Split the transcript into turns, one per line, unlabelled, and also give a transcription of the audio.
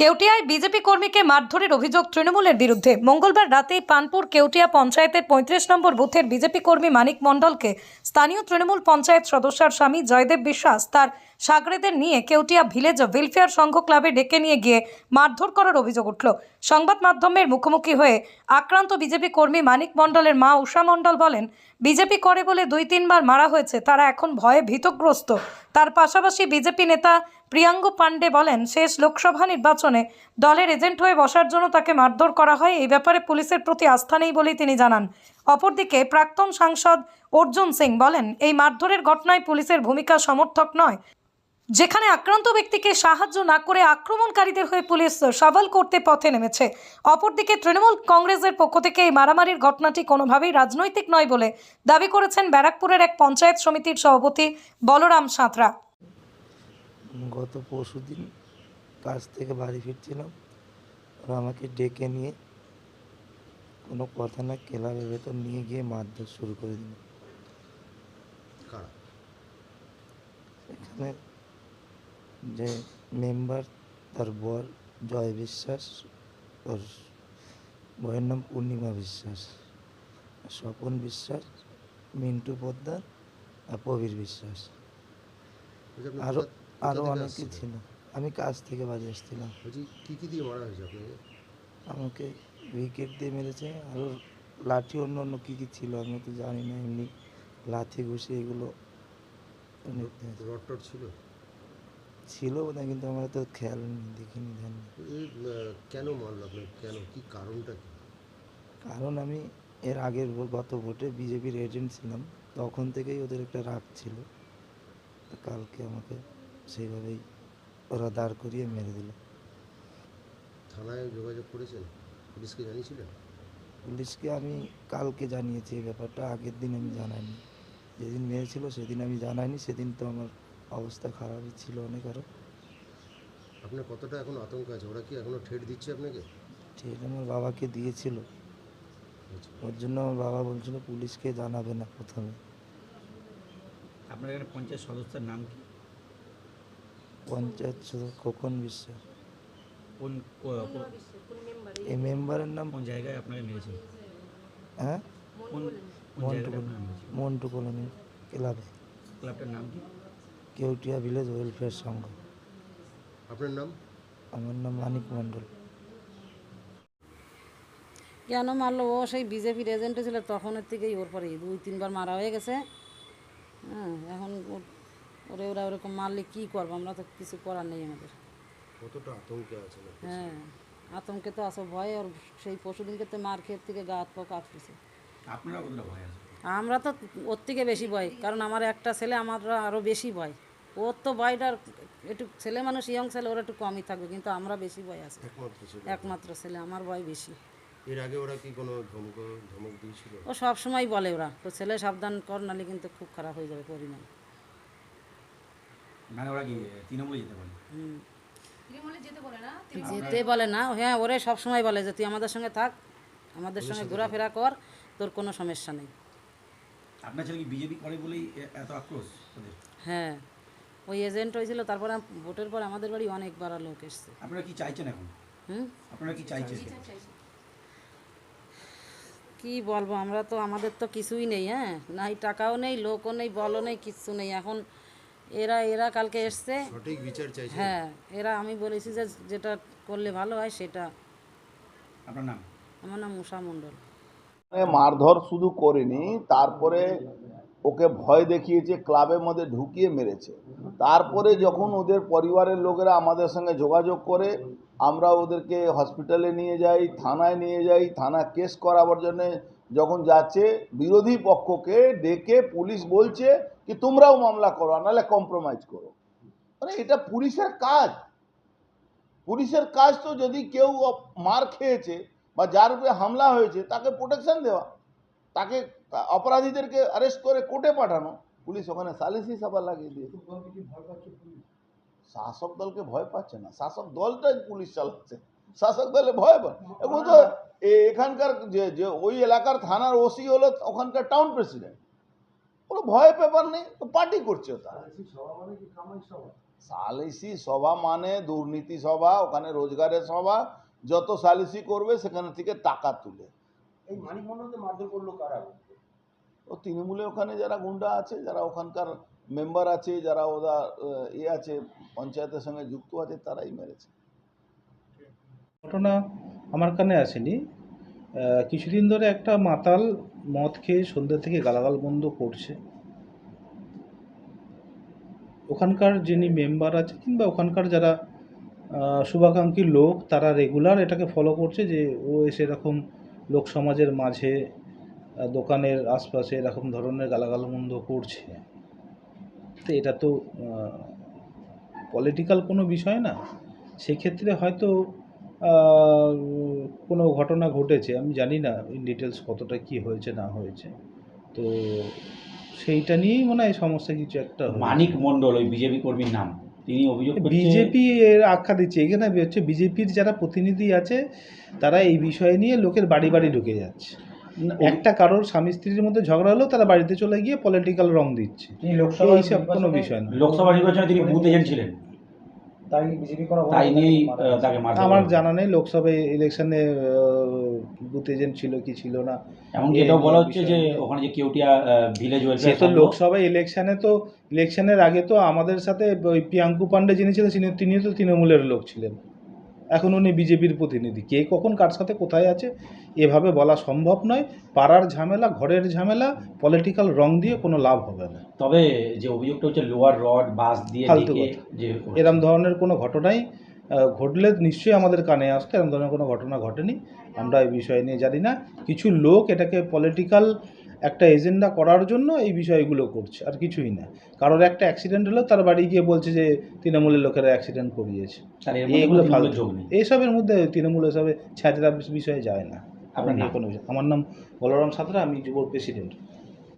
কেউটিয়ায় BJP কর্মীকে মারধরের অভিযোগ তৃণমূলের বিরুদ্ধে। মঙ্গলবার রাতে পানপুর কেউটিয়া পঞ্চায়েতের পঁয়ত্রিশ নম্বর বুথের বিজেপি কর্মী মানিক মণ্ডলকে স্থানীয় তৃণমূল পঞ্চায়েত সদস্যার স্বামী জয়দেব বিশ্বাস তার সাগরেদের নিয়ে কেউটিয়া ভিলেজ ওয়েলফেয়ার সংঘ ক্লাবে ডেকে নিয়ে গিয়ে মারধর করার অভিযোগ উঠল। সংবাদ মাধ্যমের মুখোমুখি হয়ে আক্রান্ত বিজেপি কর্মী মানিক মণ্ডলের মা উষা মণ্ডল বলেন বিজেপি করে বলে দুই তিনবার মারা হয়েছে, তারা এখন ভয়ে ভীতগ্রস্ত। তার পাশাপাশি বিজেপি নেতা প্রিয়াঙ্গ পাণ্ডে বলেন, শেষ লোকসভা নির্বাচনে দলের এজেন্ট হয়ে বসার জন্য তাকে মারধর করা হয়, এই ব্যাপারে পুলিশের প্রতি আস্থা নেই বলেই তিনি জানান। অপরদিকে প্রাক্তন সাংসদ অর্জুন সিং বলেন, এই মারধরের ঘটনায় পুলিশের ভূমিকা সমর্থক নয়। যেখানে আক্রান্ত ব্যক্তিকে সাহায্য না করে আক্রমণকারীদের হয়ে পুলিশ সওয়াল করতে পথে নেমেছে। অপরদিকে তৃণমূল কংগ্রেসের পক্ষ থেকে এই মারামারির ঘটনাটি কোনোভাবেই রাজনৈতিক নয় বলে দাবি করেছেন ব্যারাকপুরের এক পঞ্চায়েত সমিতির সভাপতি বলরাম সাঁতরা।
গত পরশু দিন কাজ থেকে বাড়ি ফিরছিলাম। ওরা আমাকে ডেকে নিয়ে কোনো কথা না ক্লাবের ভেতর নিয়ে গিয়ে মারধর শুরু করে দিল। এখানে যে মেম্বার তার বর জয় বিশ্বাস ওর বইয়ের নাম পূর্ণিমা বিশ্বাস স্বপন বিশ্বাস মিন্টু পোদ্দার আর প্রবীর বিশ্বাস। আরও আরও অনেকে ছিল। আমি কাজ থেকে বাজে আসছিলাম।
বলছি কি কি দিয়ে মারা হয়েছে আপনাকে?
আমাকে উইকেট দিয়ে মেরেছে আরও লাঠি অন্য অন্য কী কী ছিল আমি তো জানি না এমনি লাঠি ঘুষি এগুলো
ছিল?
ছিল বোধহয় কিন্তু আমরা তো খেয়াল দেখিনি ধ্যান
কেন মারলো কেন? কি কারণটা কি?
কারণ আমি এর আগের গত ভোটে বিজেপির এজেন্ট ছিলাম তখন থেকেই ওদের একটা রাগ ছিল। কালকে আমাকে সেইভাবেই ওরা দাঁড় করিয়ে মেরে দিল।
থানায় যোগাযোগ করেছেন? পুলিশকে জানিয়েছিলেন?
পুলিশকে আমি কালকে জানিয়েছি এই ব্যাপারটা আগের দিন আমি জানাইনি। যেদিন মেরেছিল সেদিন আমি জানাইনি সেদিন তো আমার অবস্থা খারাপই ছিল অনেক আরও
আপনার কতটা এখন আতঙ্ক আছে? ওরা কি এখনও ঠেট দিচ্ছে আপনাকে?
ঠিক আমার বাবাকে দিয়েছিল।
আচ্ছা।
ওর জন্য আমার বাবা বলছিল পুলিশকে জানাবে না প্রথমে।
আপনার এখানে পঞ্চায়েত সদস্যের নাম কি?
পঞ্চায়েত সদস্য খোকন বিশ্বাস
কোন
এই মেম্বারের নাম
কোন জায়গায় আপনাকে মেরেছে
হ্যাঁ?
কোন কোন
মন্টু মন্টু কলোনি ক্লাবে।
ক্লাবটার নাম কি?
কেউটিয়া ভিলেজ ওয়েলফেয়ার সংঘ।
আপনার নাম?
আমার নাম মানিক মণ্ডল।
কেন মারলো? ও সেই বিজেপির এজেন্টে ছিল তখনের থেকেই ওর পরে দুই তিনবার মারা হয়ে গেছে। হ্যাঁ এখন ওর- ওরে ওরা ওরকম মারলে কী করব? আমরা তো কিছু করার নেই আমাদের।
কতটা আতঙ্কে আপনি?
হ্যাঁ আতঙ্কে তো আসো ভয় ওর সেই পশুদিনকে তো মার খেয়ে থেকে গা হাত পা কাঁপতেছে।
আপনারা আছে
আমরা তো ওর থেকে বেশি ভয় কারণ আমার একটা ছেলে আমার আরও বেশি ভয়। ওর তো ভয়টা একটু ছেলে মানুষ ইয়ং ছেলে ওর একটু কমই থাকবে কিন্তু আমরা বেশি ভয় আছে।
একমাত্র ছেলে।
আমার ভয় বেশি।
এর আগে ওরা কি কোনো ধমক ধমক দিয়েছিল?
ও সব সময় বলে ওরা তো ছেলে সাবধান কর নালে কিন্তু খুব খারাপ হয়ে যাবে পরিণাম।
মানে ওরা কি তৃণমূলে যেতে
হুম। যেতে বলে না? হ্যাঁ ওরে সব সময় বলে যে তুই আমাদের সঙ্গে থাক আমাদের সঙ্গে ঘোরাফেরা কর তোর কোনো সমস্যা নেই।
আপনার ছেলে কি বিজেপি করে বলেই এত আক্রোশ
হ্যাঁ। ওই এজেন্ট হয়েছিল তারপরে ভোটের পর আমাদের বাড়ি অনেক অনেকবার লোক এসছে।
আপনারা কি চাইছেন এখন?
হুম?
আপনারা কি চাইছেন?
কি বলব আমরা তো আমাদের তো কিছুই নেই হ্যাঁ? নাই টাকাও নেই লোকও নেই বলও নেই কিচ্ছু নেই। এখন এরা এরা কালকে এসছে।
সঠিক বিচার চাইছেন
হ্যাঁ এরা আমি বলেছি যে যেটা করলে ভালো হয় সেটা।
আপনার নাম?
আমার নাম উষা মণ্ডল।
মারধর শুধু করেনি তারপরে ওকে ভয় দেখিয়েছে, ক্লাবের মধ্যে ঢুকিয়ে মেরেছে। তারপরে যখন ওদের পরিবারের লোকেরা আমাদের সঙ্গে যোগাযোগ করে, আমরা ওদেরকে হসপিটালে নিয়ে যাই, থানায় নিয়ে যাই, থানা কেস করাবার জন্য যখন যাচ্ছে, বিরোধী পক্ষকে ডেকে পুলিশ বলছে কি, তোমরাও মামলা করো নাহলে কম্প্রোমাইজ করো। মানে এটা পুলিশের কাজ। পুলিশের কাজ তো যদি কেউ মার খেয়েছে বা যার উপরে হামলা হয়েছে, তাকে প্রোটেকশন দেওয়া। তাকে অপরাধীদেরকে অ্যারেস্ট করে কোর্টে পাঠানো। পুলিশ ওখানে সালিসি সভা লাগিয়ে দিয়েছে। শাসক দলকে ভয় পাচ্ছে না। শাসক দলটাই পুলিশ চালাচ্ছে। শাসক দলে ভয় পায়। এবং তো এখানকার যে যে ওই এলাকার থানার ওসি হলো ওখানকার টাউন প্রেসিডেন্ট কোনো ভয় পেপার নেই। তো পার্টি করছে তারা। সালিসি সভা মানে দুর্নীতি সভা, ওখানে রোজগারের সভা। যত সালিসি করবে, সেখান থেকে টাকা তুলে।
এই মানিক মন্ডলকে মারধর করল কারা?
ও তৃণমূলে ওখানে যারা গুন্ডা আছে যারা ওখানকার মেম্বার আছে যারা ওরা এ আছে পঞ্চায়েতের সঙ্গে যুক্ত আছে তারাই মেরেছে।
ঘটনা আমার কানে আসেনি। কিছুদিন ধরে একটা মাতাল মদ খেয়ে সন্ধ্যে থেকে গালাগাল বন্ধ করছে। ওখানকার যিনি মেম্বার আছে কিংবা ওখানকার যারা শুভাকাঙ্ক্ষী লোক তারা রেগুলার এটাকে ফলো করছে যে ও এসে এরকম লোক সমাজের মাঝে দোকানের আশপাশে এরকম ধরনের গালাগাল মন্দ করছে। তো এটা তো পলিটিক্যাল কোনো বিষয় না। সেক্ষেত্রে হয়তো কোনো ঘটনা ঘটেছে, আমি জানি না ইন ডিটেলস কতটা কি হয়েছে, না হয়েছে। তো সেইটা নিয়েই মনে হয় সমস্যা কিছু একটা
মানিক মণ্ডল, ওই বিজেপি কর্মীর নাম। তিনি অভিযোগ
বিজেপি এর আখ্যা দিচ্ছে। এখানে হচ্ছে বিজেপির যারা প্রতিনিধি আছে তারা এই বিষয় নিয়ে লোকের বাড়ি বাড়ি ঢুকে যাচ্ছে। একটা কারোর স্বামী স্ত্রীর মধ্যে ঝগড়া হলো তারা বাড়িতে চলে গিয়ে পলিটিক্যাল রং দিচ্ছে।
লোকসভা
এইসব কোনো বিষয় না।
লোকসভা নির্বাচনে তিনি বুথ এজেন্ট ছিলেন।
তাই বিজেপি করা
তাই নিয়েই তাকে
আমার জানা নেই লোকসভা ইলেকশনে বুথ এজেন্ট ছিল কি ছিল না
এমনকি এটাও বলা হচ্ছে যে ওখানে যে কেউটিয়া ভিলেজ
সে তো লোকসভা ইলেকশনে তো ইলেকশনের আগে তো আমাদের সাথে ওই প্রিয়াঙ্কু পান্ডে যিনি ছিলেন তিনিও তো তৃণমূলের লোক ছিলেন। এখন উনি বিজেপির প্রতিনিধি। কে কখন কার সাথে কোথায় আছে এভাবে বলা সম্ভব নয়। পাড়ার ঝামেলা ঘরের ঝামেলা পলিটিক্যাল রং দিয়ে কোনো লাভ হবে না।
তবে যে অভিযোগটা হচ্ছে লোয়ার রড বাস দিয়ে
এরম ধরনের কোনো ঘটনাই ঘটলে নিশ্চয়ই আমাদের কানে আসতো এরম ধরনের কোনো ঘটনা ঘটেনি। আমরা এই বিষয় নিয়ে জানি না। কিছু লোক এটাকে পলিটিক্যাল একটা এজেন্ডা করার জন্য এই বিষয়গুলো করছে আর কিছুই না। কারোর একটা অ্যাক্সিডেন্ট হলো তার বাড়ি গিয়ে বলছে যে তৃণমূলের লোকেরা অ্যাক্সিডেন্ট করিয়েছে। এইগুলো ফালতু
নেই।
এইসবের মধ্যে তৃণমূল এসবে ছ্যাঁচড়া বিষয়ে যায় না।
আপনার
কোনো বিষয় আমার নাম বলরাম সাঁতরা আমি যুব প্রেসিডেন্ট